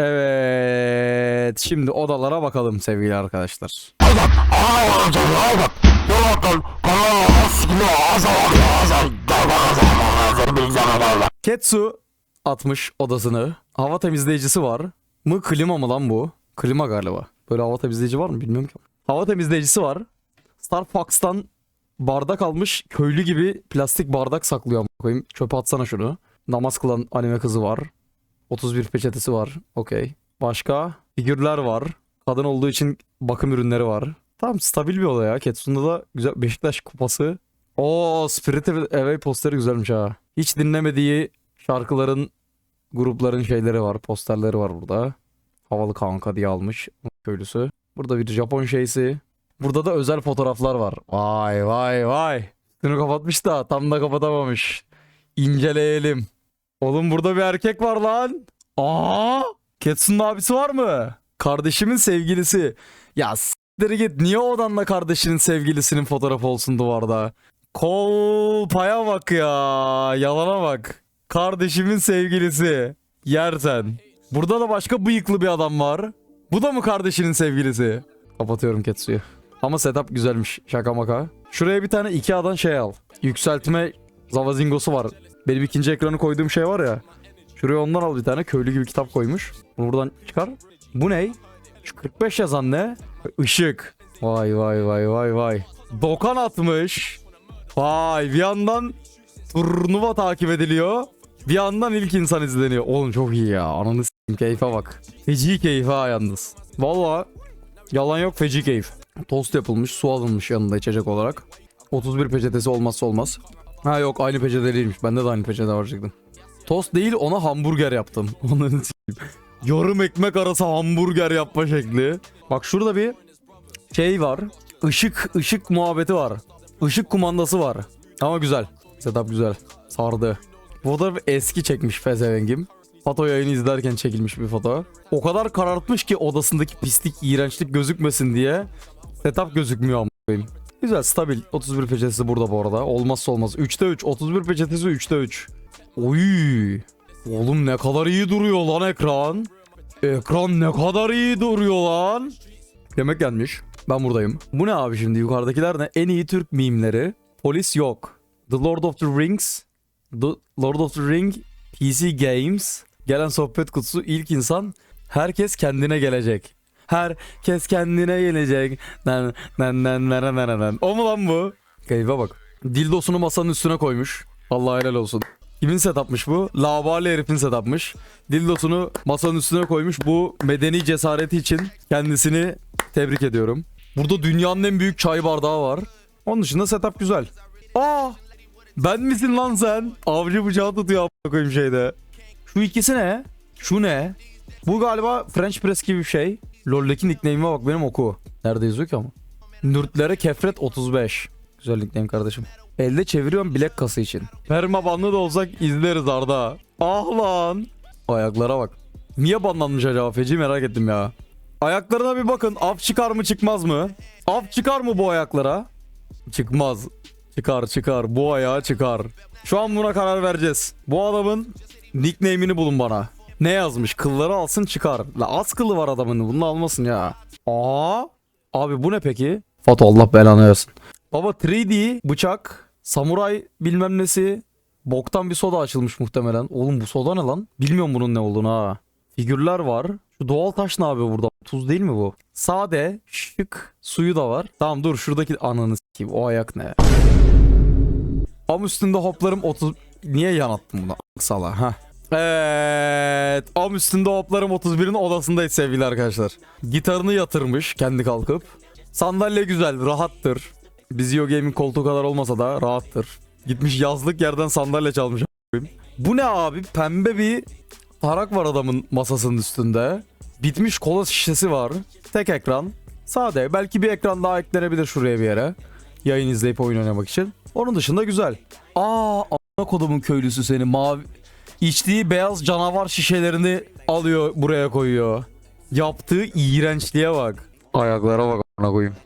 Evet. Şimdi odalara bakalım sevgili arkadaşlar. Ketsu atmış odasını. Hava temizleyicisi var. Mı klima mı lan bu? Klima galiba. Böyle hava temizleyici var mı bilmiyorum ki. Hava temizleyicisi var. Star Fox'tan bardak almış köylü gibi plastik bardak saklıyor koyayım. Çöpe atsana şunu. Namaz kılan anime kızı var. 31 peçetesi var. Okey. Başka figürler var. Kadın olduğu için bakım ürünleri var. Tamam stabil bir oda ya. Ketsun'da da güzel Beşiktaş kupası. Oo Spirit Away posteri güzelmiş ha. Hiç dinlemediği şarkıların grupların şeyleri var. Posterleri var burada. Havalı kanka diye almış köylüsü. Burada bir Japon şeysi. Burada da özel fotoğraflar var. Vay vay vay. Üstünü kapatmış da tam da kapatamamış. İnceleyelim. Oğlum burada bir erkek var lan. Aa! Ketsun'un abisi var mı? Kardeşimin sevgilisi. Ya s**tir git. Niye odanla kardeşinin sevgilisinin fotoğrafı olsun duvarda? Kolpaya bak ya. Yalana bak. Kardeşimin sevgilisi. Yersen. Burada da başka bıyıklı bir adam var. Bu da mı kardeşinin sevgilisi? Kapatıyorum Ketsu'yu. Ama setup güzelmiş. Şaka maka. Şuraya bir tane Ikea'dan şey al. Yükseltme zavazingosu var. Benim ikinci ekranı koyduğum şey var ya. Şuraya ondan al bir tane. Köylü gibi kitap koymuş. Bunu buradan çıkar. Bu ne? Şu 45 yazan ne? Işık. Vay vay vay vay vay. Dokan atmış. Vay bir yandan turnuva takip ediliyor. Bir yandan ilk insan izleniyor. Oğlum çok iyi ya. Ananı s**eyim keyfe bak. Feci keyfe ha yalnız. Valla yalan yok feci keyif. Tost yapılmış su alınmış yanında içecek olarak. 31 peçetesi olmazsa olmaz. Ha yok aynı peçete değilmiş. Bende de aynı peçete var çıktım. Tost değil ona hamburger yaptım. Onları s**eyim. Yarım ekmek arası hamburger yapma şekli. Bak şurada bir şey var. Işık ışık muhabbeti var. Işık kumandası var. Ama güzel. Setup güzel. Sardı. Bu fotoğrafı eski çekmiş Fezevengim. Foto yayını izlerken çekilmiş bir foto. O kadar karartmış ki odasındaki pislik, iğrençlik gözükmesin diye. Setup gözükmüyor ama. Güzel, stabil. 31 peçetesi burada bu arada. Olmazsa olmaz. 3'te 3. 31 peçetesi 3'te 3. Oy. Oğlum ne kadar iyi duruyor lan ekran. Ekran ne kadar iyi duruyor lan. Yemek gelmiş. Ben buradayım. Bu ne abi şimdi yukarıdakiler ne? En iyi Türk mimleri. Polis yok. The Lord of the Rings. The Lord of the Ring. PC Games. Gelen sohbet kutusu ilk insan. Herkes kendine gelecek. Herkes kendine gelecek. Nen, nen, nen, nen, nen, nen. O mu lan bu? Keyfe bak. Dildosunu masanın üstüne koymuş. Allah helal olsun. Kimin setupmış bu? Lavali herifin setupmış. Dildosunu masanın üstüne koymuş. Bu medeni cesareti için kendisini tebrik ediyorum. Burada dünyanın en büyük çay bardağı var. Onun dışında setup güzel. Aa! Ben misin lan sen? Avcı bıçağı tutuyor a**a koyayım şeyde. Şu ikisi ne? Şu ne? Bu galiba French press gibi bir şey. LoL'deki nickname'e bak benim oku. Nerede yazıyor ki ama? Nürtlere kefret 35. Güzel nickname kardeşim. Elde çeviriyorum bilek kası için. Perma banlı da olsak izleriz Arda. Ah lan. Ayaklara bak. Niye banlanmış acaba? Feci merak ettim ya. Ayaklarına bir bakın. Af çıkar mı çıkmaz mı? Af çıkar mı bu ayaklara? Çıkmaz. Çıkar çıkar. Bu ayağa çıkar. Şu an buna karar vereceğiz. Bu adamın nickname'ini bulun bana. Ne yazmış? Kılları alsın çıkar. La az kılı var adamın. Bunu almasın ya. Aa. Abi bu ne peki? Fato Allah belanı versin. Baba 3D bıçak, samuray bilmem nesi. Boktan bir soda açılmış muhtemelen. Oğlum bu soda ne lan? Bilmiyorum bunun ne olduğunu ha. Figürler var. Şu doğal taş ne yapıyor burada? Tuz değil mi bu? Sade, şık, suyu da var. Tamam dur şuradaki ananı s**eyim. O ayak ne? Am üstünde hoplarım 30... Niye yan attım bunu? Sala ha. Evet. Am üstünde hoplarım 31'in odasındayız sevgili arkadaşlar. Gitarını yatırmış kendi kalkıp. Sandalye güzel, rahattır. Bizio Gaming koltuğu kadar olmasa da rahattır. Gitmiş yazlık yerden sandalye çalmış. Bu ne abi? Pembe bir tarak var adamın masasının üstünde. Bitmiş kola şişesi var. Tek ekran. Sade. Belki bir ekran daha eklenebilir şuraya bir yere. Yayın izleyip oyun oynamak için. Onun dışında güzel. Aa, ana kodumun köylüsü seni mavi içtiği beyaz canavar şişelerini alıyor buraya koyuyor. Yaptığı iğrençliğe bak. Ayaklara bak ana koyayım.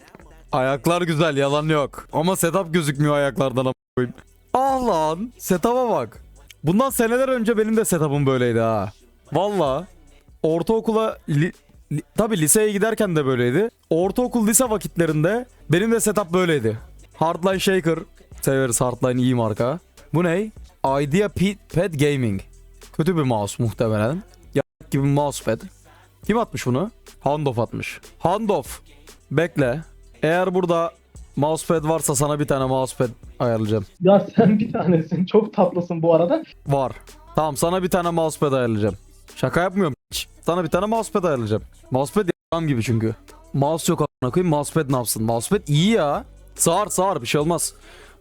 Ayaklar güzel yalan yok. Ama setup gözükmüyor ayaklardan a**a koyayım. Ah lan setup'a bak. Bundan seneler önce benim de setup'ım böyleydi ha. Valla. ortaokula li, li, tabii liseye giderken de böyleydi. Ortaokul lise vakitlerinde benim de setup böyleydi. Hardline Shaker severiz Hardline iyi marka. Bu ne? Idea Pad Gaming. Kötü bir mouse muhtemelen. Ya gibi bir mousepad. Kim atmış bunu? Handoff atmış. Handoff. Bekle. Eğer burada mousepad varsa sana bir tane mousepad ayarlayacağım. Ya sen bir tanesin. Çok tatlısın bu arada. Var. Tamam sana bir tane mousepad ayarlayacağım. Şaka yapmıyorum. hiç. Sana bir tane mousepad ayarlayacağım. Mousepad yapam gibi çünkü. Mouse yok a**ına koyayım. Mousepad ne yapsın? Mousepad iyi ya. Sağır sağır bir şey olmaz.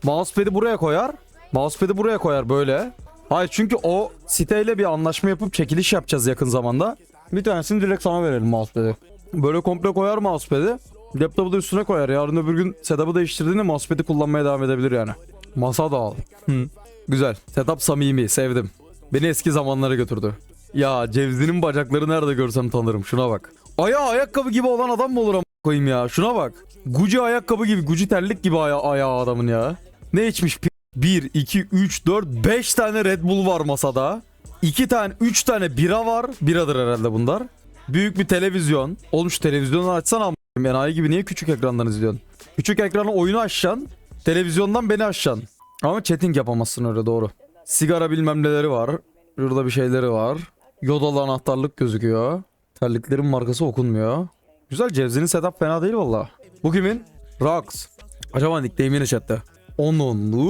Mousepad'i buraya koyar. Mousepad'i buraya koyar böyle. Hayır çünkü o siteyle bir anlaşma yapıp çekiliş yapacağız yakın zamanda. Bir tanesini direkt sana verelim mousepad'i. Böyle komple koyar mousepad'i. Laptopu da üstüne koyar. Yarın öbür gün setup'ı değiştirdiğinde mousepad'i kullanmaya devam edebilir yani. Masa da al. Hı. Güzel. Setup samimi. Sevdim. Beni eski zamanlara götürdü. Ya Cevzi'nin bacakları nerede görsem tanırım. Şuna bak. Ayağı ayakkabı gibi olan adam mı olur ama koyayım ya. Şuna bak. Gucci ayakkabı gibi, Gucci terlik gibi aya ayağı adamın ya. Ne içmiş? 1, 2, 3, 4, 5 tane Red Bull var masada. 2 tane, 3 tane bira var. Biradır herhalde bunlar. Büyük bir televizyon. Olmuş televizyonu açsana ama. Enayi gibi niye küçük ekrandan izliyorsun? Küçük ekrana oyunu açacaksın. Televizyondan beni açacaksın. Ama chatting yapamazsın öyle doğru. Sigara bilmem neleri var. Şurada bir şeyleri var. Yodalı anahtarlık gözüküyor. Terliklerin markası okunmuyor. Güzel Cevzi'nin setup fena değil valla. Bu kimin? Rox. Acaba nickname yine chatte. Onunlu.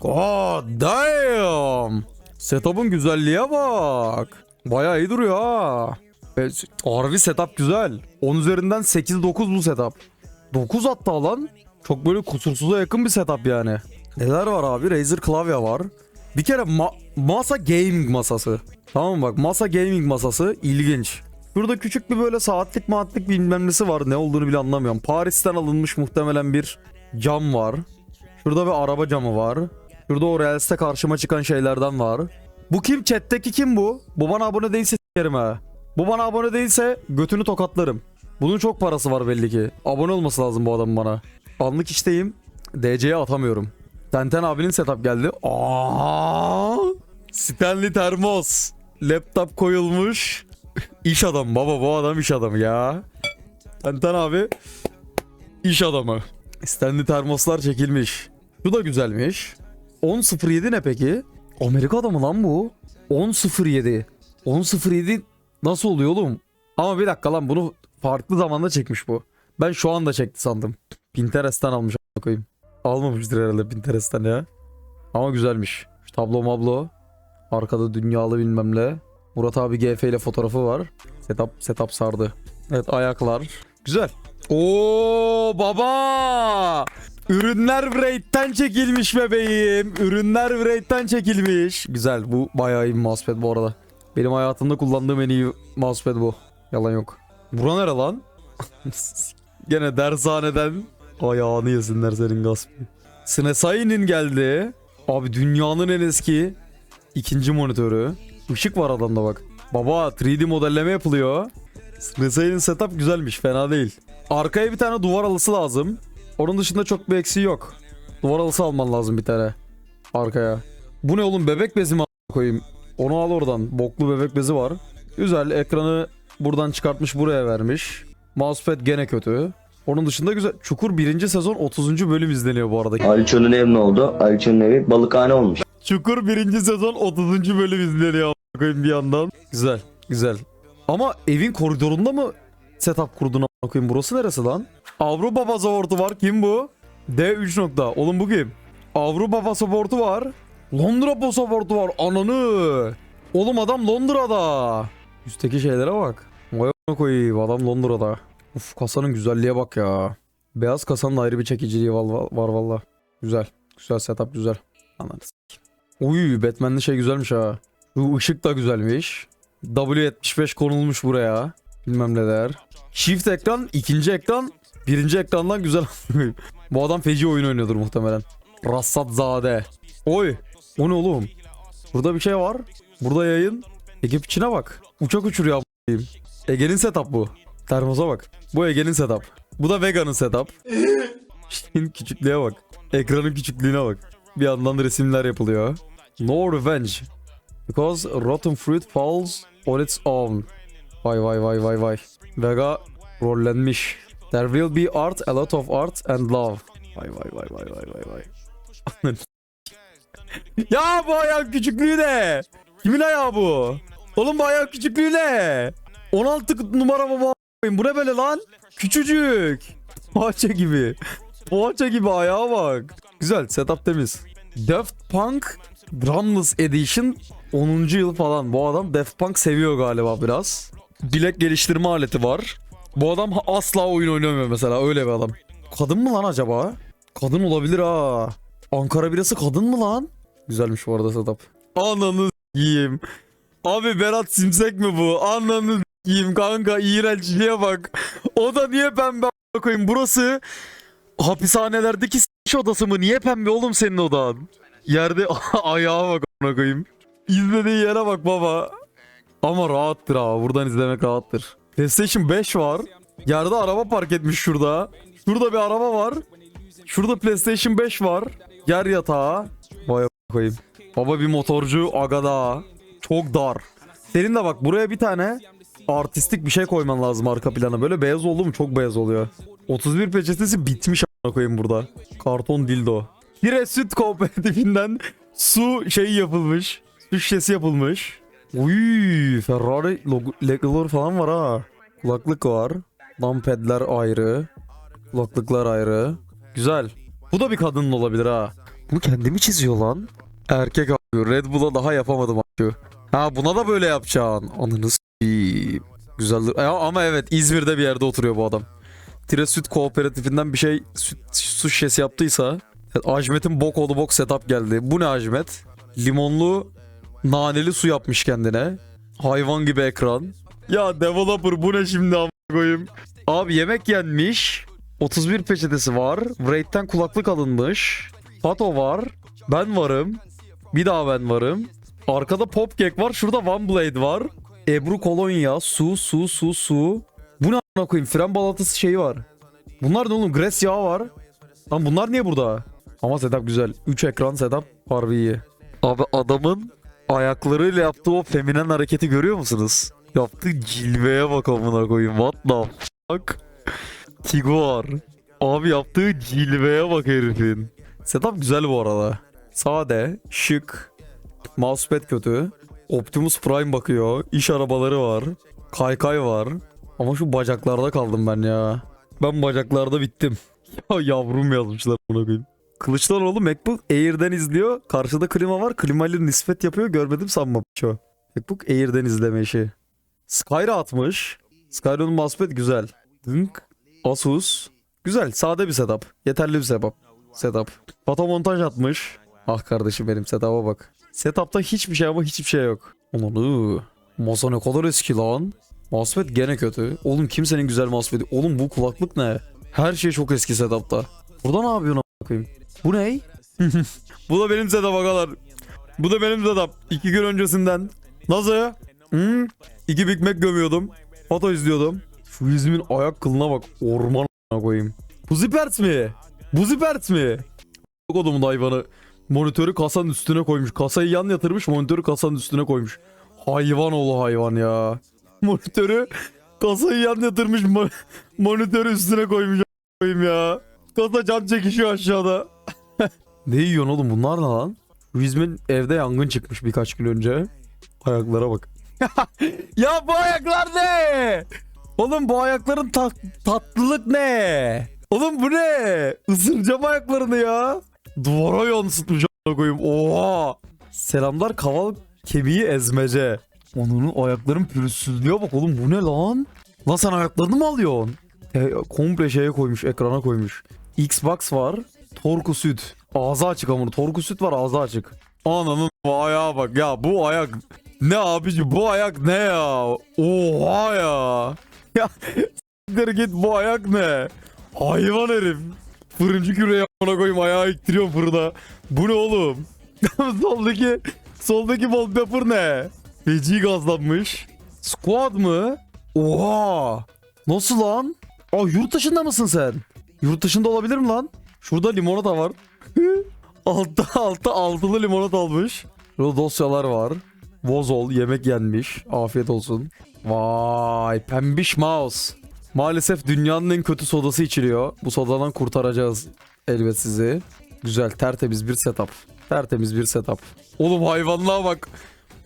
God damn. Setup'ın güzelliğe bak. Bayağı iyi duruyor ha. Evet, setup güzel. 10 üzerinden 8-9 bu setup. 9 hatta lan. Çok böyle kusursuza yakın bir setup yani. Neler var abi? Razer klavye var. Bir kere ma- masa gaming masası. Tamam bak masa gaming masası ilginç. Burada küçük bir böyle saatlik maatlik bilmem nesi var. Ne olduğunu bile anlamıyorum. Paris'ten alınmış muhtemelen bir cam var. Şurada bir araba camı var. Şurada o Reels'te karşıma çıkan şeylerden var. Bu kim? Chat'teki kim bu? Bu bana abone değilse s**erim ha. Bu bana abone değilse götünü tokatlarım. Bunun çok parası var belli ki. Abone olması lazım bu adamın bana. Anlık işteyim. DC'ye atamıyorum. Tenten abinin setup geldi. Aa! Stanley Termos. Laptop koyulmuş. İş adam baba bu adam iş adamı ya. Tenten abi iş adamı. Stanley termoslar çekilmiş. Bu da güzelmiş. 10.07 ne peki? Amerika adamı lan bu. 10.07. 10.07 nasıl oluyor oğlum? Ama bir dakika lan bunu farklı zamanda çekmiş bu. Ben şu anda çekti sandım. Pinterest'ten almış koyayım. Almamıştır herhalde Pinterest'ten ya. Ama güzelmiş. Şu tablo mablo. Arkada dünyalı bilmem ne. Murat abi GF ile fotoğrafı var. Setup setup sardı. Evet ayaklar. Güzel. Oo baba. Ürünler Braid'den çekilmiş bebeğim. Ürünler Braid'den çekilmiş. Güzel bu bayağı iyi bir mousepad bu arada. Benim hayatımda kullandığım en iyi mousepad bu. Yalan yok. Bura nere lan? Gene dershaneden ayağını yesinler senin gasp. Snesai'nin geldi. Abi dünyanın en eski ikinci monitörü. Işık var adamda bak. Baba 3D modelleme yapılıyor. Snesai'nin setup güzelmiş fena değil. Arkaya bir tane duvar alısı lazım. Onun dışında çok bir eksiği yok. Duvar alısı alman lazım bir tane. Arkaya. Bu ne oğlum bebek bezi mi koyayım? Onu al oradan. Boklu bebek bezi var. Güzel ekranı buradan çıkartmış buraya vermiş. Mousepad gene kötü. Onun dışında güzel. Çukur 1. sezon 30. bölüm izleniyor bu arada. Aliço'nun evi ne oldu? Aliço'nun evi balıkhane olmuş. Çukur 1. sezon 30. bölüm izleniyor koyayım bir yandan. Güzel, güzel. Ama evin koridorunda mı setup kurdun a**ına koyayım? Burası neresi lan? Avrupa pasaportu var. Kim bu? D3 nokta. Oğlum bu kim? Avrupa pasaportu var. Londra pasaportu var. Ananı. Oğlum adam Londra'da. Üstteki şeylere bak. Vay koyayım. Adam Londra'da. Uf kasanın güzelliğe bak ya. Beyaz kasanın ayrı bir çekiciliği var, var valla. Güzel. Güzel setup güzel. Anladın. Uy Batman'li şey güzelmiş ha. Bu da güzelmiş. W75 konulmuş buraya. Bilmem neler. Shift ekran, ikinci ekran, birinci ekrandan güzel. Bu adam feci oyun oynuyordur muhtemelen. Rassat Zade. Oy. O ne oğlum? Burada bir şey var. Burada yayın. Ekip içine bak. Uçak uçuruyor a**ayım. Ege'nin setup bu. Termosa bak. Bu Ege'nin setup. Bu da Vega'nın setup. Şeyin küçüklüğe bak. Ekranın küçüklüğüne bak. Bir yandan resimler yapılıyor. No revenge. Because rotten fruit falls on its own. Vay vay vay vay vay. Vega rollenmiş. There will be art, a lot of art and love. Vay vay vay vay vay vay vay. Ya bu ayak küçüklüğü ne? Kimin ayağı bu? Oğlum bu ayak küçüklüğü ne? 16 numara a**ayım. Bu ne böyle lan? Küçücük. Poğaça gibi. Poğaça gibi ayağa bak. Güzel setup temiz. Daft Punk Drumless Edition 10. yıl falan. Bu adam Daft Punk seviyor galiba biraz. Bilek geliştirme aleti var. Bu adam asla oyun oynamıyor mesela öyle bir adam. Kadın mı lan acaba? Kadın olabilir ha. Ankara birası kadın mı lan? Güzelmiş bu arada setup. Ananı yiyeyim. Abi Berat Simsek mi bu? Ananı yiyeyim kanka iğrençliğe bak. O da niye pembe koyayım? Burası hapishanelerdeki s**ş odası mı? Niye pembe oğlum senin odan? Yerde ayağa bak koyayım. İzlediği yere bak baba. Ama rahattır abi. Buradan izlemek rahattır. PlayStation 5 var. Yerde araba park etmiş şurada. Şurada bir araba var. Şurada PlayStation 5 var. Yer yatağı. Vay koyayım. Baba bir motorcu aga daha. Çok dar. Senin de bak buraya bir tane artistik bir şey koyman lazım arka plana. Böyle beyaz oldu mu çok beyaz oluyor. 31 peçetesi bitmiş a**a koyayım burada. Karton dildo. Bir süt kooperatifinden su şeyi yapılmış. Su şişesi yapılmış. Uy, Ferrari logo, legoları falan var ha. Kulaklık var. Lampadler ayrı. Kulaklıklar ayrı. Güzel. Bu da bir kadının olabilir ha. Bunu kendi mi çiziyor lan? Erkek abi. Red Bull'a daha yapamadım abi. Ha buna da böyle yapacaksın. Ananı s**eyim. Güzeldir. Ama evet İzmir'de bir yerde oturuyor bu adam. Tire Süt Kooperatifinden bir şey süt, su şişesi yaptıysa. Evet, Ajmet'in bok oğlu bok setup geldi. Bu ne Ajmet? Limonlu naneli su yapmış kendine. Hayvan gibi ekran. Ya developer bu ne şimdi amına koyayım. Abi yemek yenmiş. 31 peçetesi var. Wraith'ten kulaklık alınmış. Pato var. Ben varım. Bir daha ben varım. Arkada Popcake var. Şurada One Blade var. Ebru Kolonya. Su, su, su, su. Bu ne a**ına koyayım? Fren balatası şeyi var. Bunlar ne oğlum? Gres yağı var. Lan bunlar niye burada? Ama setup güzel. 3 ekran setup harbi iyi. Abi adamın ayaklarıyla yaptığı o feminen hareketi görüyor musunuz? Yaptığı cilveye bak amına koyayım. What the fuck? Tiguar. Abi yaptığı cilveye bak herifin. Setup güzel bu arada. Sade, şık. Mousepad kötü. Optimus Prime bakıyor. İş arabaları var. Kaykay var. Ama şu bacaklarda kaldım ben ya. Ben bacaklarda bittim. Ya yavrum yazmışlar buna koyayım. Kılıçdaroğlu MacBook Air'den izliyor. Karşıda klima var. Klimayla nispet yapıyor. Görmedim sanma şu. MacBook Air'den izleme işi. Skyra atmış. Skyra'nın mousepad güzel. Dınk. Asus. Güzel. Sade bir setup. Yeterli bir setup. Setup. Fotomontaj atmış. Ah kardeşim benim setup'a bak. Setup'ta hiçbir şey ama hiçbir şey yok. Aman Masa ne kadar eski lan. Mousepad gene kötü. Oğlum kimsenin güzel mousepad'i. Oğlum bu kulaklık ne? Her şey çok eski setup'ta. Burada ne yapıyorsun koyayım? Bu ne? bu da benim setup agalar. Bu da benim setup. İki gün öncesinden. Nasıl? Hı? İki Big Mac gömüyordum. Foto izliyordum. Şu yüzümün ayak kılına bak. Orman koyayım. Bu Zipert mi? Bu Zipert mi? Yok odumun hayvanı. Monitörü kasanın üstüne koymuş. Kasayı yan yatırmış monitörü kasanın üstüne koymuş. Hayvan oğlu hayvan ya. Monitörü kasayı yan yatırmış mo- monitörü üstüne koymuş koyayım ya. Kasa can çekişiyor aşağıda. Ne yiyorsun oğlum bunlar ne lan? Rizmin evde yangın çıkmış birkaç gün önce. Ayaklara bak. ya bu ayaklar ne? Oğlum bu ayakların ta- tatlılık ne? Oğlum bu ne? Isıracağım ayaklarını ya. Duvara yansıtmış koyayım. Oha. Selamlar kaval kemiği ezmece. Onun ayakların pürüzsüzlüğe bak oğlum bu ne lan? Lan sen ayaklarını mı alıyorsun? E, komple şeye koymuş ekrana koymuş. Xbox var. Torku süt. Ağzı açık ama torku süt var ağzı açık. Ananın ayağa bak ya bu ayak ne abici bu ayak ne ya? Oha ya. Ya s**tir git bu ayak ne? Hayvan herif. Fırıncı küreği amına koyayım ayağı ittiriyorum fırına. Bu ne oğlum? soldaki soldaki wallpaper ne? Feci gazlanmış. Squad mı? Oha! Nasıl lan? Aa yurt dışında mısın sen? Yurt dışında olabilir mi lan? Şurada limonata var. Altta altta altılı limonata almış. Şurada dosyalar var. Vozol yemek yenmiş. Afiyet olsun. Vay pembiş mouse. Maalesef dünyanın en kötü sodası içiliyor. Bu sodadan kurtaracağız elbet sizi. Güzel tertemiz bir setup. Tertemiz bir setup. Oğlum hayvanlığa bak.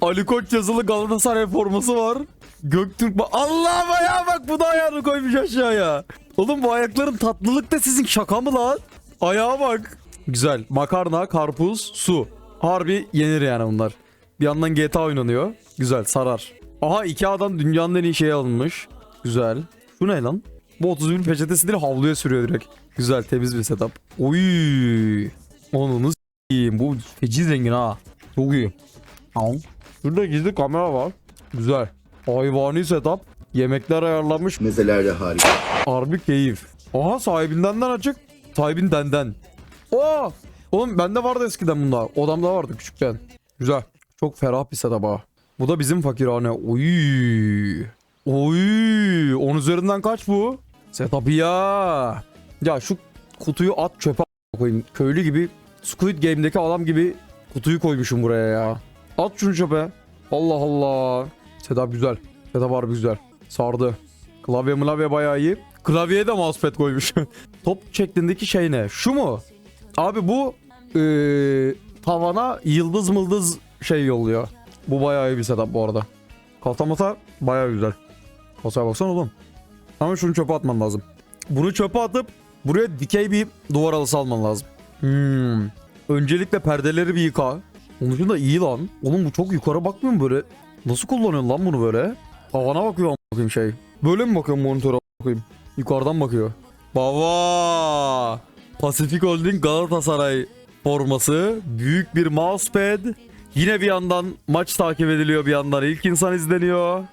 Ali Koç yazılı Galatasaray forması var. Göktürk Allah'ım ayağa bak bu da ayağını koymuş aşağıya. Oğlum bu ayakların tatlılık da sizin şaka mı lan? Ayağa bak. Güzel. Makarna, karpuz, su. Harbi yenir yani bunlar. Bir yandan GTA oynanıyor. Güzel sarar. Aha Ikea'dan dünyanın en iyi şeyi alınmış. Güzel. Bu ne lan? Bu 31 peçetesi değil havluya sürüyor direkt. Güzel temiz bir setup. Oy. Onu s**eyim. Bu feci zengin ha. Çok iyi. Al. Şurada gizli kamera var. Güzel. Hayvani setup. Yemekler ayarlanmış. Mezeler de harika. Harbi keyif. Aha sahibinden açık. Sahibinden. Oo! Oğlum bende vardı eskiden bunda. Odamda vardı küçükken. Güzel. Çok ferah bir setup ha. Bu da bizim fakirhane. Oy. Oy. 10 üzerinden kaç bu? Setup ya. Ya şu kutuyu at çöpe koyayım. Köylü gibi Squid Game'deki adam gibi kutuyu koymuşum buraya ya. At şunu çöpe. Allah Allah. Setup güzel. Setup harbi güzel. Sardı. Klavye mılavye bayağı iyi. Klavyeye de mousepad koymuş. Top şeklindeki şey ne? Şu mu? Abi bu eee, tavana yıldız mıldız şey yolluyor. Bu bayağı iyi bir setup bu arada. Katamata bayağı güzel. Kasaya baksana oğlum. Ama şunu çöpe atman lazım. Bunu çöpe atıp buraya dikey bir duvar halısı alman lazım. Hmm. Öncelikle perdeleri bir yıka. Onun için de iyi lan. Oğlum bu çok yukarı bakmıyor mu böyle? Nasıl kullanıyorsun lan bunu böyle? Havana bakıyor bakayım şey. Böyle mi bakıyor monitöre bakayım? Yukarıdan bakıyor. Baba! Pasifik Holding Galatasaray forması. Büyük bir mousepad. Yine bir yandan maç takip ediliyor bir yandan ilk insan izleniyor.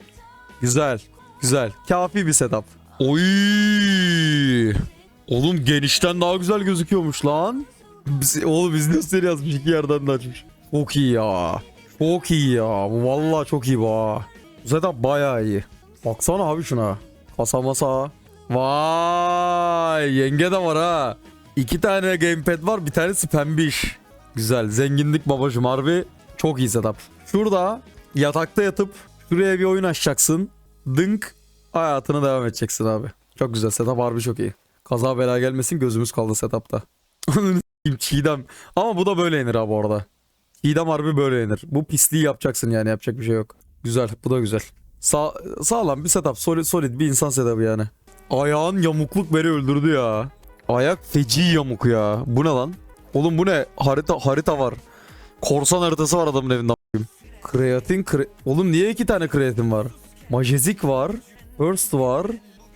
Güzel. Güzel. Kafi bir setup. Oy! Oğlum genişten daha güzel gözüküyormuş lan. Biz, oğlum biz gösteri yazmış iki yerden de açmış. Çok iyi ya. Çok iyi ya. Vallahi çok iyi bu ha. Bu setup bayağı iyi. Baksana abi şuna. Kasa masa. Vay yenge de var ha. İki tane gamepad var bir tanesi pembiş. Güzel zenginlik babacım harbi. Çok iyi setup. Şurada yatakta yatıp şuraya bir oyun açacaksın. Dınk hayatına devam edeceksin abi. Çok güzel setup harbi çok iyi. Kaza bela gelmesin gözümüz kaldı setupta. Çiğdem. Ama bu da böyle yenir abi orada. Çiğdem harbi böyle yenir. Bu pisliği yapacaksın yani yapacak bir şey yok. Güzel bu da güzel. Sa sağlam bir setup solid, solid bir insan setup'ı yani. Ayağın yamukluk beni öldürdü ya. Ayak feci yamuk ya. Bu ne lan? Oğlum bu ne? Harita harita var. Korsan haritası var adamın evinde. Kreatin kre... Oğlum niye iki tane kreatin var? Majezik var. First var.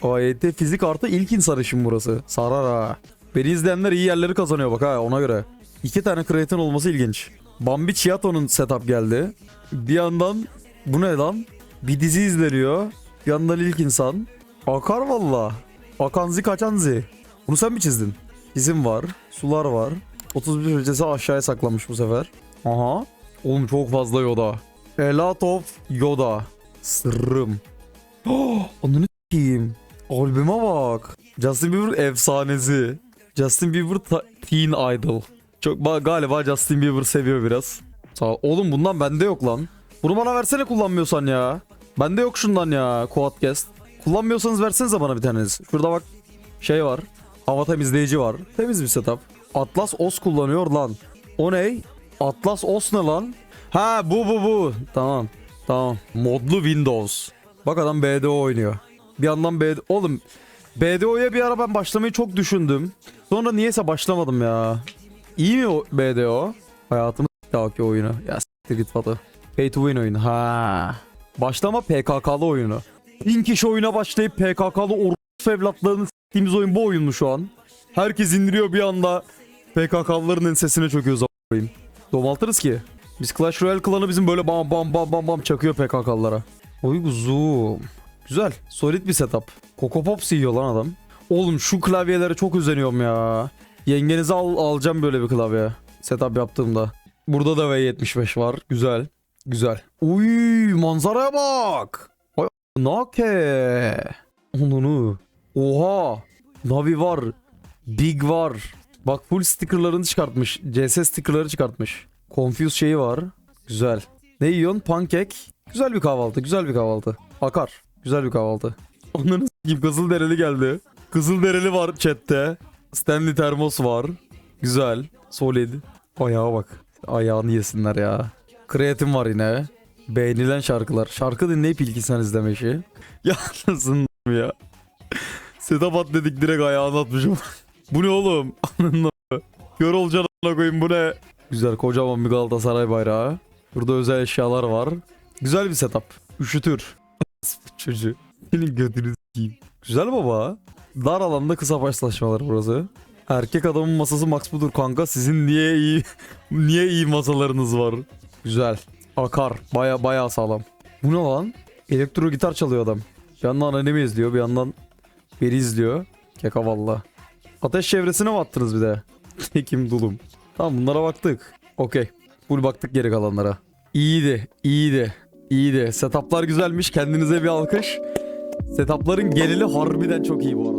AYT fizik artı ilk insan işim burası. Sarar ha. Beni izleyenler iyi yerleri kazanıyor bak ha ona göre. İki tane kreatin olması ilginç. Bambi Chiato'nun setup geldi. Bir yandan bu ne lan? Bir dizi izleniyor. Bir yandan ilk insan. Akar valla. Akanzi kaçanzi. Bunu sen mi çizdin? İzim var. Sular var. 31 öncesi aşağıya saklanmış bu sefer. Aha. Oğlum çok fazla Yoda. A lot of Yoda. Sırrım. Oh, onu s**eyim. Albüme bak. Justin Bieber efsanesi. Justin Bieber Teen Idol. Çok ba- galiba Justin Bieber seviyor biraz. Sağ. Oğlum bundan bende yok lan. Bunu bana versene kullanmıyorsan ya. Bende yok şundan ya Quadcast. Kullanmıyorsanız versenize bana bir taneniz. Şurada bak şey var. Hava temizleyici var. Temiz bir setup. Atlas OS kullanıyor lan. O ne? Atlas OS ne lan? Ha bu bu bu. Tamam. Tamam. Modlu Windows. Bak adam BDO oynuyor. Bir yandan BDO... Oğlum BDO'ya bir ara ben başlamayı çok düşündüm. Sonra niyeyse başlamadım ya. İyi mi o BDO? Hayatımı s**ti oyunu. Ya s**tir git Fatı. Pay to win oyunu. Ha. Başlama PKK'lı oyunu. Bin kişi oyuna başlayıp PKK'lı orospu evlatlarını s**tiğimiz oyun bu oyun mu şu an? Herkes indiriyor bir anda. PKK'lıların sesine çöküyoruz a**ayım. Domaltırız ki. Biz Clash Royale klanı bizim böyle bam bam bam bam bam çakıyor PKK'lılara. Oy zoom. Güzel. Solid bir setup. Coco Pops yiyor lan adam. Oğlum şu klavyelere çok özeniyorum ya. Yengenizi al, alacağım böyle bir klavye. Setup yaptığımda. Burada da V75 var. Güzel. Güzel. Uy manzaraya bak. Ay nake. Onunu. Oha. Navi var. Big var. Bak full stickerlarını çıkartmış. CS stickerları çıkartmış. Confuse şeyi var. Güzel. Ne yiyorsun? Pankek. Güzel bir kahvaltı. Güzel bir kahvaltı. Akar. Güzel bir kahvaltı. Onların s**eyim Kızılderili geldi. Kızılderili var chatte. Stanley termos var. Güzel. Solid. Ayağa bak. Ayağını yesinler ya. Kreatin var yine. Beğenilen şarkılar. Şarkı dinleyip ilgisen izleme işi. Ya nasılsın ya? Setup at dedik direkt ayağını atmışım. bu ne oğlum? Gör olacaksın a**ına koyayım bu ne? Güzel kocaman bir Galatasaray bayrağı. Burada özel eşyalar var. Güzel bir setup. Üşütür. Çocuğu. Senin götünü s**eyim. Güzel baba. Dar alanda kısa başlaşmalar burası. Erkek adamın masası max budur kanka. Sizin niye iyi niye iyi masalarınız var? Güzel. Akar. Baya baya sağlam. Bu ne lan? Elektro gitar çalıyor adam. Bir yandan anime izliyor, bir yandan biri izliyor. Keka valla. Ateş çevresine mi attınız bir de? Tekim dulum. Tamam bunlara baktık. Okey. Full baktık geri kalanlara. İyiydi, iyiydi, iyiydi. Setuplar güzelmiş. Kendinize bir alkış. Setupların geneli harbiden çok iyi bu arada.